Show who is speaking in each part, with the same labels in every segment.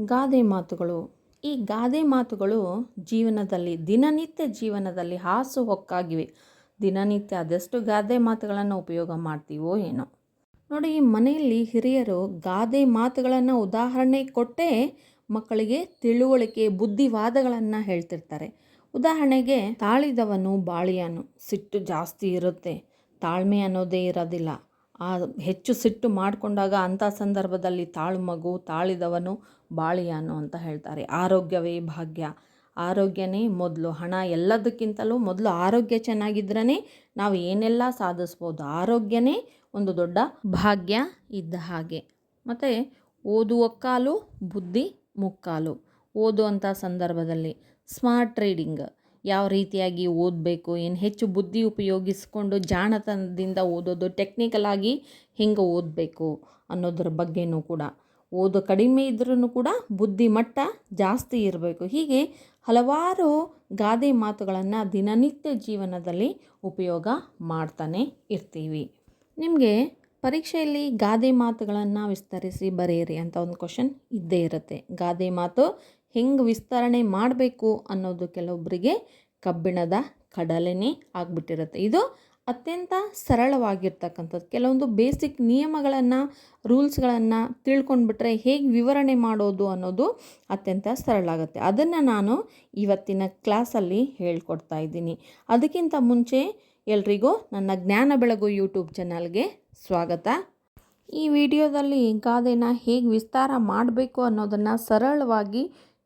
Speaker 1: ಗಾದೆ ಮಾತುಗಳು. ಈ ಗಾದೆ ಮಾತುಗಳು ಜೀವನದಲ್ಲಿ, ದಿನನಿತ್ಯ ಜೀವನದಲ್ಲಿ ಹಾಸು ಹೊಕ್ಕಾಗಿವೆ. ದಿನನಿತ್ಯ ಆದಷ್ಟು ಗಾದೆ ಮಾತುಗಳನ್ನು ಉಪಯೋಗ ಮಾಡ್ತೀವೋ ಏನೋ. ನೋಡಿ ಮನೆಯಲ್ಲಿ ಹಿರಿಯರು ಗಾದೆ ಮಾತುಗಳನ್ನು ಉದಾಹರಣೆ ಕೊಟ್ಟೇ ಮಕ್ಕಳಿಗೆ ತಿಳುವಳಿಕೆ, ಬುದ್ಧಿವಾದಗಳನ್ನು ಹೇಳ್ತಿರ್ತಾರೆ. ಉದಾಹರಣೆಗೆ, ತಾಳಿದವನು ಬಾಳಿಯಾನು, ಸಿಟ್ಟು ಜಾಸ್ತಿ ಇರುತ್ತೆ, ತಾಳ್ಮೆ ಅನ್ನೋದೇ ಇರೋದಿಲ್ಲ. ಆ ಹೆಚ್ಚು ಸಿಟ್ಟು ಮಾಡಿಕೊಂಡಾಗ ಅಂಥ ಸಂದರ್ಭದಲ್ಲಿ ತಾಳು ಮಗು, ತಾಳಿದವನು ಬಾಳಿಯಾನು ಅಂತ ಹೇಳ್ತಾರೆ. ಆರೋಗ್ಯವೇ ಭಾಗ್ಯ. ಆರೋಗ್ಯನೇ ಮೊದಲು. ಹಣ ಎಲ್ಲದಕ್ಕಿಂತಲೂ ಮೊದಲು ಆರೋಗ್ಯ ಚೆನ್ನಾಗಿದ್ರೇ ನಾವು ಏನೆಲ್ಲ ಸಾಧಿಸ್ಬೋದು. ಆರೋಗ್ಯನೇ ಒಂದು ದೊಡ್ಡ ಭಾಗ್ಯ ಇದ್ದ ಹಾಗೆ. ಮತ್ತು ಓದುವ ಕಾಲು ಬುದ್ಧಿ ಮುಕ್ಕಾಲು. ಓದುವಂಥ ಸಂದರ್ಭದಲ್ಲಿ ಸ್ಮಾರ್ಟ್ ರೀಡಿಂಗ್. ಯಾವ ರೀತಿಯಾಗಿ ಓದಬೇಕು, ಏನು ಹೆಚ್ಚು ಬುದ್ಧಿ ಉಪಯೋಗಿಸಿಕೊಂಡು ಜಾಣತನದಿಂದ ಓದೋದು, ಟೆಕ್ನಿಕಲ್ ಆಗಿ ಹೆಂಗೆ ಓದಬೇಕು ಅನ್ನೋದ್ರ ಬಗ್ಗೆನೂ ಕೂಡ. ಓದು ಕಡಿಮೆ ಇದ್ರೂ ಕೂಡ ಬುದ್ಧಿಮಟ್ಟ ಜಾಸ್ತಿ ಇರಬೇಕು. ಹೀಗೆ ಹಲವಾರು ಗಾದೆ ಮಾತುಗಳನ್ನು ದಿನನಿತ್ಯ ಜೀವನದಲ್ಲಿ ಉಪಯೋಗ ಮಾಡ್ತಾನೆ ಇರ್ತೀವಿ. ನಿಮಗೆ ಪರೀಕ್ಷೆಯಲ್ಲಿ ಗಾದೆ ಮಾತುಗಳನ್ನು ವಿಸ್ತರಿಸಿ ಬರೆಯಿರಿ ಅಂತ ಒಂದು ಕ್ವಶನ್ ಇದ್ದೇ ಇರುತ್ತೆ. ಗಾದೆ ಮಾತು ಹೆಂಗೆ ವಿಸ್ತರಣೆ ಮಾಡಬೇಕು ಅನ್ನೋದು ಕೆಲವೊಬ್ಬರಿಗೆ ಕಬ್ಬಿಣದ ಕಡಲೆನೇ ಆಗ್ಬಿಟ್ಟಿರುತ್ತೆ. ಇದು ಅತ್ಯಂತ ಸರಳವಾಗಿರ್ತಕ್ಕಂಥದ್ದು. ಕೆಲವೊಂದು ಬೇಸಿಕ್ ನಿಯಮಗಳನ್ನು ರೂಲ್ಸ್ಗಳನ್ನು ತಿಳ್ಕೊಂಡ್ಬಿಟ್ರೆ ಹೇಗೆ ವಿವರಣೆ ಮಾಡೋದು ಅನ್ನೋದು ಅತ್ಯಂತ ಸರಳ ಆಗುತ್ತೆ ಅದನ್ನು ನಾನು ಇವತ್ತಿನ ಕ್ಲಾಸಲ್ಲಿ ಹೇಳ್ಕೊಡ್ತಾ ಇದ್ದೀನಿ. ಅದಕ್ಕಿಂತ ಮುಂಚೆ ಎಲ್ರಿಗೂ ನನ್ನ ಜ್ಞಾನ ಬೆಳಗು ಯೂಟ್ಯೂಬ್ ಚಾನಲ್ಗೆ ಸ್ವಾಗತ. ಈ ವಿಡಿಯೋದಲ್ಲಿ ಗಾದೆನ ಹೇಗೆ ವಿಸ್ತಾರ ಮಾಡಬೇಕು ಅನ್ನೋದನ್ನು ಸರಳವಾಗಿ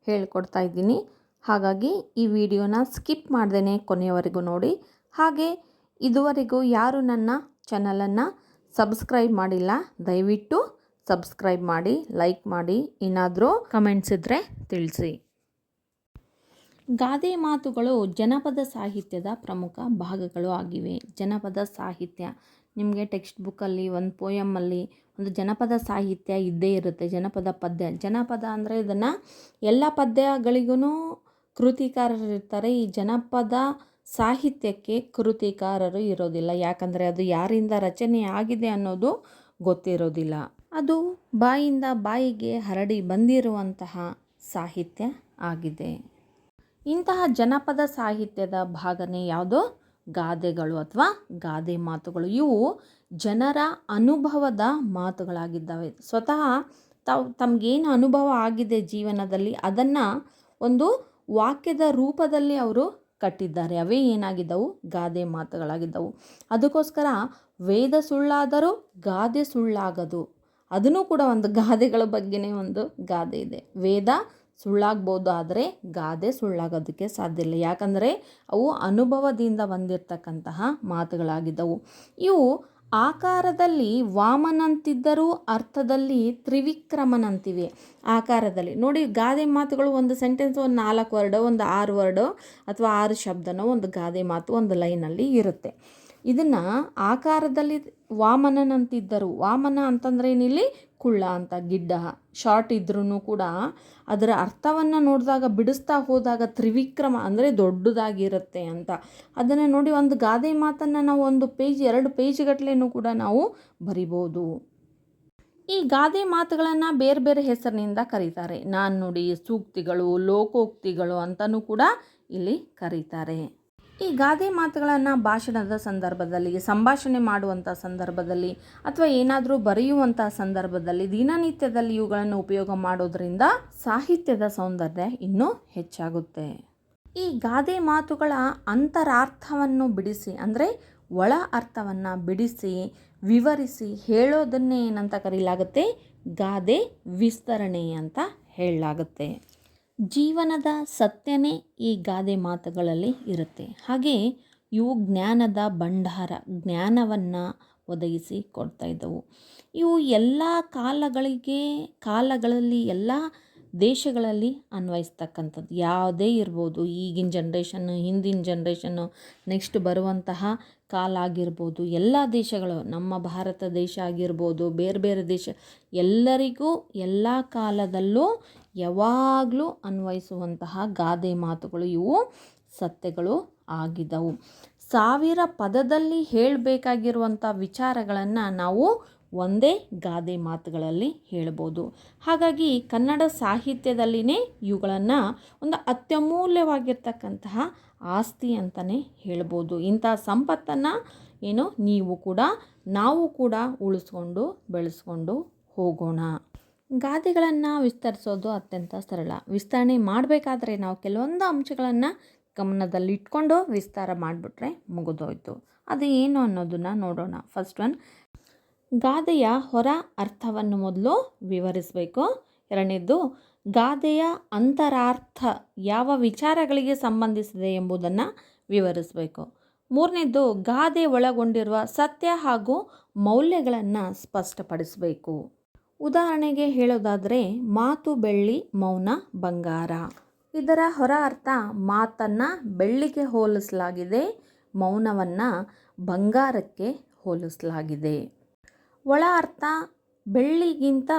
Speaker 1: ಹೇಳ್ಕೊಡ್ತಾ ಇದ್ದೀನಿ. ಹಾಗಾಗಿ ಈ ವಿಡಿಯೋನ ಸ್ಕಿಪ್ ಮಾಡ್ದೇ ಕೊನೆಯವರೆಗೂ ನೋಡಿ. ಹಾಗೆ ಇದುವರೆಗೂ ಯಾರು ನನ್ನ ಚಾನಲನ್ನು ಸಬ್ಸ್ಕ್ರೈಬ್ ಮಾಡಿಲ್ಲ, ದಯವಿಟ್ಟು ಸಬ್ಸ್ಕ್ರೈಬ್ ಮಾಡಿ, ಲೈಕ್ ಮಾಡಿ, ಏನಾದರೂ ಕಮೆಂಟ್ಸ್ ಇದ್ದರೆ ತಿಳಿಸಿ. ಗಾದೆ ಮಾತುಗಳು ಜನಪದ ಸಾಹಿತ್ಯದ ಪ್ರಮುಖ ಭಾಗಗಳು ಆಗಿವೆ. ಜನಪದ ಸಾಹಿತ್ಯ ನಿಮಗೆ ಟೆಕ್ಸ್ಟ್ ಬುಕ್ಕಲ್ಲಿ ಒಂದು ಪೋಯಮಲ್ಲಿ ಒಂದು ಜನಪದ ಸಾಹಿತ್ಯ ಇದ್ದೇ ಇರುತ್ತೆ, ಜನಪದ ಪದ್ಯ. ಜನಪದ ಅಂದರೆ ಇದನ್ನು ಎಲ್ಲ ಪದ್ಯಗಳಿಗೂ ಕೃತಿಕಾರರಿರ್ತಾರೆ. ಈ ಜನಪದ ಸಾಹಿತ್ಯಕ್ಕೆ ಕೃತಿಕಾರರು ಇರೋದಿಲ್ಲ. ಯಾಕಂದರೆ ಅದು ಯಾರಿಂದ ರಚನೆ ಆಗಿದೆ ಅನ್ನೋದು ಗೊತ್ತಿರೋದಿಲ್ಲ. ಅದು ಬಾಯಿಂದ ಬಾಯಿಗೆ ಹರಡಿ ಬಂದಿರುವಂತಹ ಸಾಹಿತ್ಯ ಆಗಿದೆ. ಇಂತಹ ಜನಪದ ಸಾಹಿತ್ಯದ ಭಾಗನೇ ಯಾವುದೋ? ಗಾದೆಗಳು ಅಥವಾ ಗಾದೆ ಮಾತುಗಳು. ಇವು ಜನರ ಅನುಭವದ ಮಾತುಗಳಾಗಿದ್ದಾವೆ. ಸ್ವತಃ ತಾವು ತಮಗೇನು ಅನುಭವ ಆಗಿದೆ ಜೀವನದಲ್ಲಿ ಅದನ್ನು ಒಂದು ವಾಕ್ಯದ ರೂಪದಲ್ಲಿ ಅವರು ಕಟ್ಟಿದ್ದಾರೆ. ಅವೇ ಏನಾಗಿದ್ದವು? ಗಾದೆ ಮಾತುಗಳಾಗಿದ್ದವು. ಅದಕ್ಕೋಸ್ಕರ ವೇದ ಸುಳ್ಳಾದರೂ ಗಾದೆ ಸುಳ್ಳಾಗದು. ಅದನ್ನು ಕೂಡ ಒಂದು ಗಾದೆಗಳ ಬಗ್ಗೆನೇ ಒಂದು ಗಾದೆ ಇದೆ. ವೇದ ಸುಳ್ಳಾಗ್ಬೋದು ಆದರೆ ಗಾದೆ ಸುಳ್ಳಾಗೋದಕ್ಕೆ ಸಾಧ್ಯ ಇಲ್ಲ. ಯಾಕಂದರೆ ಅವು ಅನುಭವದಿಂದ ಬಂದಿರತಕ್ಕಂತಹ ಮಾತುಗಳಾಗಿದ್ದವು. ಇವು ಆಕಾರದಲ್ಲಿ ವಾಮನಂತಿದ್ದರೂ ಅರ್ಥದಲ್ಲಿ ತ್ರಿವಿಕ್ರಮನಂತಿವೆ. ಆಕಾರದಲ್ಲಿ. ನೋಡಿ, ಗಾದೆ ಮಾತುಗಳು ಒಂದು ಸೆಂಟೆನ್ಸ್ ಒಂದು ನಾಲ್ಕು ವರ್ಡು, ಒಂದು ಆರು ವರ್ಡು ಅಥವಾ ಆರು ಶಬ್ದನೋ ಒಂದು ಗಾದೆ ಮಾತು, ಒಂದು ಲೈನಲ್ಲಿ ಇರುತ್ತೆ. ಇದನ್ನು ಆಕಾರದಲ್ಲಿ ವಾಮನನಂತಿದ್ದರು, ವಾಮನ ಅಂತಂದ್ರೆ ಏನಿಲ್ಲಿ? ಕುಳ್ಳ ಅಂತ ಗಿಡ್ಡ ಶಾರ್ಟ್ ಇದ್ರೂ ಕೂಡ ಅದರ ಅರ್ಥವನ್ನು ನೋಡಿದಾಗ ಬಿಡಿಸ್ತಾ ಹೋದಾಗ ತ್ರಿವಿಕ್ರಮ ಅಂದರೆ ದೊಡ್ಡದಾಗಿರುತ್ತೆ ಅಂತ. ಅದನ್ನು ನೋಡಿ ಒಂದು ಗಾದೆ ಮಾತನ್ನು ನಾವು ಒಂದು ಪೇಜ್ ಎರಡು ಪೇಜ್ಗಟ್ಲೆನೂ ಕೂಡ ನಾವು ಬರಿಬೋದು. ಈ ಗಾದೆ ಮಾತುಗಳನ್ನು ಬೇರೆ ಬೇರೆ ಹೆಸರಿನಿಂದ ಕರೀತಾರೆ. ನಾಣ್ಣುಡಿ ಸೂಕ್ತಿಗಳು, ಲೋಕೋಕ್ತಿಗಳು ಅಂತಲೂ ಕೂಡ ಇಲ್ಲಿ ಕರೀತಾರೆ. ಈ ಗಾದೆ ಮಾತುಗಳನ್ನು ಭಾಷಣದ ಸಂದರ್ಭದಲ್ಲಿ, ಸಂಭಾಷಣೆ ಮಾಡುವಂಥ ಸಂದರ್ಭದಲ್ಲಿ ಅಥವಾ ಏನಾದರೂ ಬರೆಯುವಂಥ ಸಂದರ್ಭದಲ್ಲಿ ದಿನನಿತ್ಯದಲ್ಲಿ ಇವುಗಳನ್ನು ಉಪಯೋಗ ಮಾಡೋದ್ರಿಂದ ಸಾಹಿತ್ಯದ ಸೌಂದರ್ಯ ಇನ್ನೂ ಹೆಚ್ಚಾಗುತ್ತೆ. ಈ ಗಾದೆ ಮಾತುಗಳ ಅಂತರಾರ್ಥವನ್ನು ಬಿಡಿಸಿ, ಅಂದರೆ ಒಳ ಅರ್ಥವನ್ನು ಬಿಡಿಸಿ, ವಿವರಿಸಿ ಹೇಳೋದನ್ನೇ ಏನಂತ ಕರೀಲಾಗುತ್ತೆ? ಗಾದೆ ವಿಸ್ತರಣೆ ಅಂತ ಹೇಳಲಾಗುತ್ತೆ. ಜೀವನದ ಸತ್ಯನೇ ಈ ಗಾದೆ ಮಾತುಗಳಲ್ಲಿ ಇರುತ್ತೆ. ಹಾಗೆ ಇವು ಜ್ಞಾನದ ಭಂಡಾರ, ಜ್ಞಾನವನ್ನು ಒದಗಿಸಿ ಕೊಡ್ತಾ ಇದ್ದವು. ಇವು ಎಲ್ಲ ಕಾಲಗಳಿಗೆ, ಕಾಲಗಳಲ್ಲಿ, ಎಲ್ಲ ದೇಶಗಳಲ್ಲಿ ಅನ್ವಯಿಸ್ತಕ್ಕಂಥದ್ದು. ಯಾವುದೇ ಇರ್ಬೋದು, ಈಗಿನ ಜನ್ರೇಷನ್ನು ಹಿಂದಿನ ಜನ್ರೇಷನ್ನು ನೆಕ್ಸ್ಟ್ ಬರುವಂತಹ ಕಾಲ ಆಗಿರ್ಬೋದು, ಎಲ್ಲ ದೇಶಗಳು, ನಮ್ಮ ಭಾರತ ದೇಶ ಆಗಿರ್ಬೋದು, ಬೇರೆ ಬೇರೆ ದೇಶ, ಎಲ್ಲರಿಗೂ ಎಲ್ಲ ಕಾಲದಲ್ಲೂ ಯಾವಾಗಲೂ ಅನ್ವಯಿಸುವಂತಹ ಗಾದೆ ಮಾತುಗಳು ಇವು, ಸತ್ಯಗಳು ಆಗಿದ್ದವು. ಸಾವಿರ ಪದದಲ್ಲಿ ಹೇಳಬೇಕಾಗಿರುವಂಥ ವಿಚಾರಗಳನ್ನು ನಾವು ಒಂದೇ ಗಾದೆ ಮಾತುಗಳಲ್ಲಿ ಹೇಳ್ಬೋದು ಹಾಗಾಗಿ ಕನ್ನಡ ಸಾಹಿತ್ಯದಲ್ಲಿನೇ ಇವುಗಳನ್ನು ಒಂದು ಅತ್ಯಮೂಲ್ಯವಾಗಿರ್ತಕ್ಕಂತಹ ಆಸ್ತಿ ಅಂತಲೇ ಹೇಳ್ಬೋದು ಇಂಥ ಸಂಪತ್ತನ್ನು ಏನು ನೀವು ಕೂಡ, ನಾವು ಕೂಡ ಉಳಿಸ್ಕೊಂಡು, ಬೆಳೆಸ್ಕೊಂಡು ಹೋಗೋಣ. ಗಾದೆಗಳನ್ನು ವಿಸ್ತರಿಸೋದು ಅತ್ಯಂತ ಸರಳ. ವಿಸ್ತರಣೆ ಮಾಡಬೇಕಾದ್ರೆ ನಾವು ಕೆಲವೊಂದು ಅಂಶಗಳನ್ನು ಗಮನದಲ್ಲಿಟ್ಕೊಂಡು ವಿಸ್ತಾರ ಮಾಡಿಬಿಟ್ರೆ ಮುಗಿದೋಯ್ತು. ಅದು ಏನು ಅನ್ನೋದನ್ನು ನೋಡೋಣ. ಫಸ್ಟ್ ಒನ್ ಗಾದೆಯ ಹೊರ ಅರ್ಥವನ್ನು ಮೊದಲು ವಿವರಿಸಬೇಕು. ಎರಡನೇದು, ಗಾದೆಯ ಅಂತರಾರ್ಥ ಯಾವ ವಿಚಾರಗಳಿಗೆ ಸಂಬಂಧಿಸಿದೆ ಎಂಬುದನ್ನು ವಿವರಿಸಬೇಕು. ಮೂರನೇದು, ಗಾದೆ ಒಳಗೊಂಡಿರುವ ಸತ್ಯ ಹಾಗೂ ಮೌಲ್ಯಗಳನ್ನು ಸ್ಪಷ್ಟಪಡಿಸಬೇಕು. ಉದಾಹರಣೆಗೆ ಹೇಳೋದಾದರೆ, ಮಾತು, ಬೆಳ್ಳಿ, ಮೌನ, ಬಂಗಾರ. ಇದರ ಹೊರ ಅರ್ಥ, ಮಾತನ್ನು ಬೆಳ್ಳಿಗೆ ಹೋಲಿಸಲಾಗಿದೆ, ಮೌನವನ್ನು ಬಂಗಾರಕ್ಕೆ ಹೋಲಿಸಲಾಗಿದೆ. ಒಳ ಅರ್ಥ ಬೆಳ್ಳಿಗಿಂತ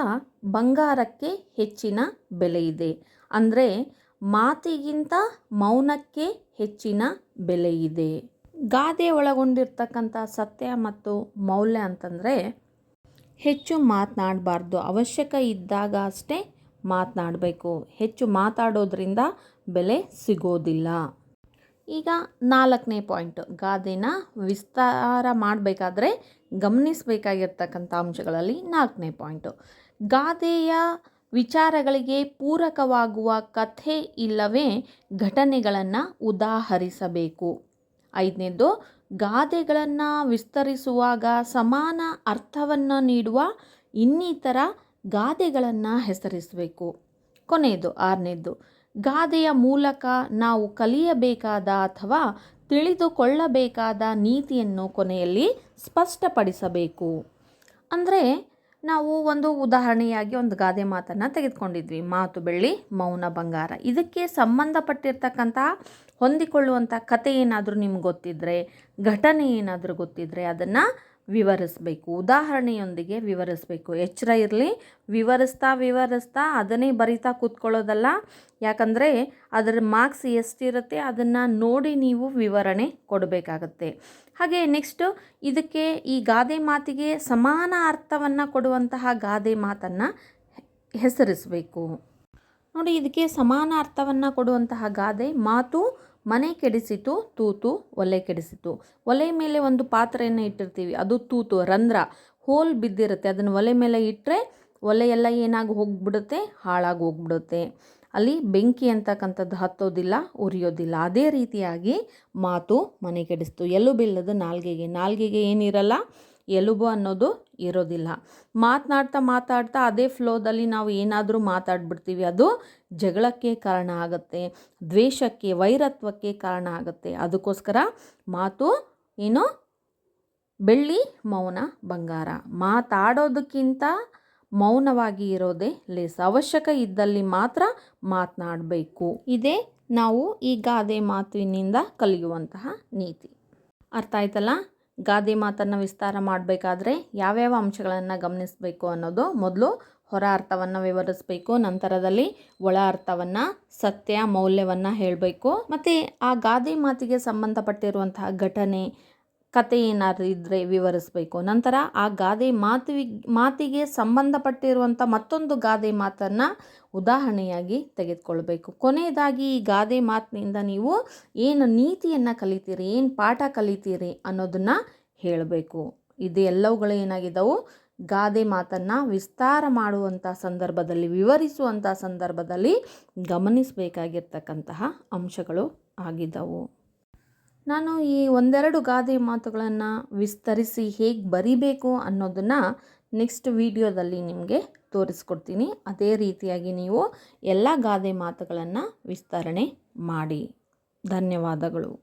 Speaker 1: ಬಂಗಾರಕ್ಕೆ ಹೆಚ್ಚಿನ ಬೆಲೆ ಇದೆ. ಅಂದರೆ ಮಾತಿಗಿಂತ ಮೌನಕ್ಕೆ ಹೆಚ್ಚಿನ ಬೆಲೆ ಇದೆ. ಗಾದೆ ಒಳಗೊಂಡಿರ್ತಕ್ಕಂಥ ಸತ್ಯ ಮತ್ತು ಮೌಲ್ಯ ಅಂತಂದರೆ ಹೆಚ್ಚು ಮಾತನಾಡಬಾರ್ದು. ಅವಶ್ಯಕ ಇದ್ದಾಗ ಅಷ್ಟೇ ಮಾತನಾಡಬೇಕು. ಹೆಚ್ಚು ಮಾತಾಡೋದ್ರಿಂದ ಬೆಲೆ ಸಿಗೋದಿಲ್ಲ. ಈಗ ನಾಲ್ಕನೇ ಪಾಯಿಂಟ್. ಗಾದೆನ ವಿಸ್ತಾರ ಮಾಡಬೇಕಾದ್ರೆ ಗಮನಿಸಬೇಕಾಗಿರ್ತಕ್ಕಂಥ ಅಂಶಗಳಲ್ಲಿ ನಾಲ್ಕನೇ ಪಾಯಿಂಟು. ಗಾದೆಯ ವಿಚಾರಗಳಿಗೆ ಪೂರಕವಾಗುವ ಕಥೆ ಇಲ್ಲವೇ ಘಟನೆಗಳನ್ನು ಉದಾಹರಿಸಬೇಕು. ಐದನೇದು, ಗಾದೆಗಳನ್ನು ವಿಸ್ತರಿಸುವಾಗ ಸಮಾನ ಅರ್ಥವನ್ನು ನೀಡುವ ಇನ್ನಿತರ ಗಾದೆಗಳನ್ನು ಹೆಸರಿಸಬೇಕು. ಕೊನೆಯದು, ಆರನೇದು ಗಾದೆಯ ಮೂಲಕ ನಾವು ಕಲಿಯಬೇಕಾದ ಅಥವಾ ತಿಳಿದುಕೊಳ್ಳಬೇಕಾದ ನೀತಿಯನ್ನು ಕೊನೆಯಲ್ಲಿ ಸ್ಪಷ್ಟಪಡಿಸಬೇಕು. ಅಂದರೆ ನಾವು ಒಂದು ಉದಾಹರಣೆಯಾಗಿ ಒಂದು ಗಾದೆ ಮಾತನ್ನು ತೆಗೆದುಕೊಂಡಿದ್ವಿ. ಮಾತು ಬೆಳ್ಳಿ, ಮೌನ ಬಂಗಾರ. ಇದಕ್ಕೆ ಸಂಬಂಧಪಟ್ಟಿರ್ತಕ್ಕಂಥ ಹೊಂದಿಕೊಳ್ಳುವಂಥ ಕತೆ ಏನಾದರೂ ನಿಮ್ಗೆ ಗೊತ್ತಿದ್ದರೆ ಘಟನೆ ಏನಾದರೂ ಗೊತ್ತಿದ್ದರೆ ಅದನ್ನು ವಿವರಿಸಬೇಕು. ಉದಾಹರಣೆಯೊಂದಿಗೆ ವಿವರಿಸಬೇಕು. ಎಚ್ಚರ ಇರಲಿ, ವಿವರಿಸ್ತಾ ವಿವರಿಸ್ತಾ ಅದನ್ನೇ ಬರಿತಾ ಕೂತ್ಕೊಳ್ಳೋದಲ್ಲ. ಯಾಕಂದರೆ ಅದರ ಮಾರ್ಕ್ಸ್ ಎಷ್ಟಿರುತ್ತೆ ಅದನ್ನು ನೋಡಿ ನೀವು ವಿವರಣೆ ಕೊಡಬೇಕಾಗತ್ತೆ. ಹಾಗೆ ನೆಕ್ಸ್ಟು ಇದಕ್ಕೆ ಈ ಗಾದೆ ಮಾತಿಗೆ ಸಮಾನ ಅರ್ಥವನ್ನು ಕೊಡುವಂತಹ ಗಾದೆ ಮಾತನ್ನು ಹೆಸರಿಸಬೇಕು. ನೋಡಿ, ಇದಕ್ಕೆ ಸಮಾನ ಅರ್ಥವನ್ನು ಕೊಡುವಂತಹ ಗಾದೆ ಮಾತು ಮನೆ ಕೆಡಿಸಿತು, ತೂತು, ಒಲೆ ಕೆಡಿಸಿತು. ಒಲೆ ಮೇಲೆ ಒಂದು ಪಾತ್ರೆಯನ್ನು ಇಟ್ಟಿರ್ತೀವಿ. ಅದು ತೂತು, ರಂಧ್ರ. ಹೋಲ್ ಬಿದ್ದಿರುತ್ತೆ. ಅದನ್ನು ಒಲೆ ಮೇಲೆ ಇಟ್ಟರೆ ಒಲೆಯೆಲ್ಲ ಎಲ್ಲ ಏನಾಗಿ ಹೋಗ್ಬಿಡುತ್ತೆ? ಹಾಳಾಗಿ ಹೋಗ್ಬಿಡುತ್ತೆ. ಅಲ್ಲಿ ಬೆಂಕಿ ಅಂತಕ್ಕಂಥದ್ದು ಹತ್ತೋದಿಲ್ಲ, ಉರಿಯೋದಿಲ್ಲ. ಅದೇ ರೀತಿಯಾಗಿ ಮಾತು ಮನೆ ಕೆಡಿಸ್ತು. ಎಲುಬಿಲ್ಲದ ನಾಲ್ಗೆಗೆ. ನಾಲ್ಗೆಗೆ ಏನಿರಲ್ಲ? ಎಲುಬು ಅನ್ನೋದು ಇರೋದಿಲ್ಲ. ಮಾತನಾಡ್ತಾ ಮಾತಾಡ್ತಾ ಅದೇ ಫ್ಲೋದಲ್ಲಿ ನಾವು ಏನಾದರೂ ಮಾತಾಡ್ಬಿಡ್ತೀವಿ, ಅದು ಜಗಳಕ್ಕೆ ಕಾರಣ ಆಗುತ್ತೆ, ದ್ವೇಷಕ್ಕೆ, ವೈರತ್ವಕ್ಕೆ ಕಾರಣ ಆಗುತ್ತೆ. ಅದಕ್ಕೋಸ್ಕರ ಮಾತು ಏನು? ಬೆಳ್ಳಿ ಮೌನ ಬಂಗಾರ. ಮಾತಾಡೋದಕ್ಕಿಂತ ಮೌನವಾಗಿ ಇರೋದೇ ಲೇಸ್. ಅವಶ್ಯಕ ಇದ್ದಲ್ಲಿ ಮಾತ್ರ ಮಾತನಾಡಬೇಕು. ಇದೇ ನಾವು ಈ ಗಾದೆ ಮಾತಿನಿಂದ ಕಲಿಯುವಂತಹ ನೀತಿ. ಅರ್ಥ ಆಯ್ತಲ್ಲ? ಗಾದೆ ಮಾತನ್ನು ವಿಸ್ತಾರ ಮಾಡಬೇಕಾದ್ರೆ ಯಾವ್ಯಾವ ಅಂಶಗಳನ್ನು ಗಮನಿಸಬೇಕು ಅನ್ನೋದು ಮೊದಲು ಹೊರ ಅರ್ಥವನ್ನು ವಿವರಿಸಬೇಕು, ನಂತರದಲ್ಲಿ ಒಳ ಅರ್ಥವನ್ನು, ಸತ್ಯ, ಮೌಲ್ಯವನ್ನು ಹೇಳಬೇಕು. ಮತ್ತು ಆ ಗಾದೆ ಮಾತಿಗೆ ಸಂಬಂಧಪಟ್ಟಿರುವಂತಹ ಘಟನೆ ಕತೆ ಏನಾದರೂ ಇದ್ದರೆ ವಿವರಿಸಬೇಕು. ನಂತರ ಆ ಗಾದೆ ಮಾತು ಮಾತಿಗೆ ಸಂಬಂಧಪಟ್ಟಿರುವಂಥ ಮತ್ತೊಂದು ಗಾದೆ ಮಾತನ್ನು ಉದಾಹರಣೆಯಾಗಿ ತೆಗೆದುಕೊಳ್ಬೇಕು. ಕೊನೆಯದಾಗಿ ಈ ಗಾದೆ ಮಾತಿನಿಂದ ನೀವು ಏನು ನೀತಿಯನ್ನು ಕಲಿತೀರಿ, ಏನು ಪಾಠ ಕಲಿತೀರಿ ಅನ್ನೋದನ್ನು ಹೇಳಬೇಕು. ಇದು ಎಲ್ಲವುಗಳು ಏನಾಗಿದ್ದವು ಗಾದೆ ಮಾತನ್ನು ವಿಸ್ತಾರ ಮಾಡುವಂಥ ಸಂದರ್ಭದಲ್ಲಿ ವಿವರಿಸುವಂಥ ಸಂದರ್ಭದಲ್ಲಿ ಗಮನಿಸಬೇಕಾಗಿರ್ತಕ್ಕಂತಹ ಅಂಶಗಳು ಆಗಿದ್ದವು ನಾನು ಈ ಒಂದೆರಡು ಗಾದೆ ಮಾತುಗಳನ್ನು ವಿಸ್ತರಿಸಿ ಹೇಗೆ ಬರಿಬೇಕು ಅನ್ನೋದನ್ನು ನೆಕ್ಸ್ಟ್ ವಿಡಿಯೋದಲ್ಲಿ ನಿಮಗೆ ತೋರಿಸ್ಕೊಡ್ತೀನಿ. ಅದೇ ರೀತಿಯಾಗಿ ನೀವು ಎಲ್ಲ ಗಾದೆ ಮಾತುಗಳನ್ನು ವಿಸ್ತರಣೆ ಮಾಡಿ. ಧನ್ಯವಾದಗಳು.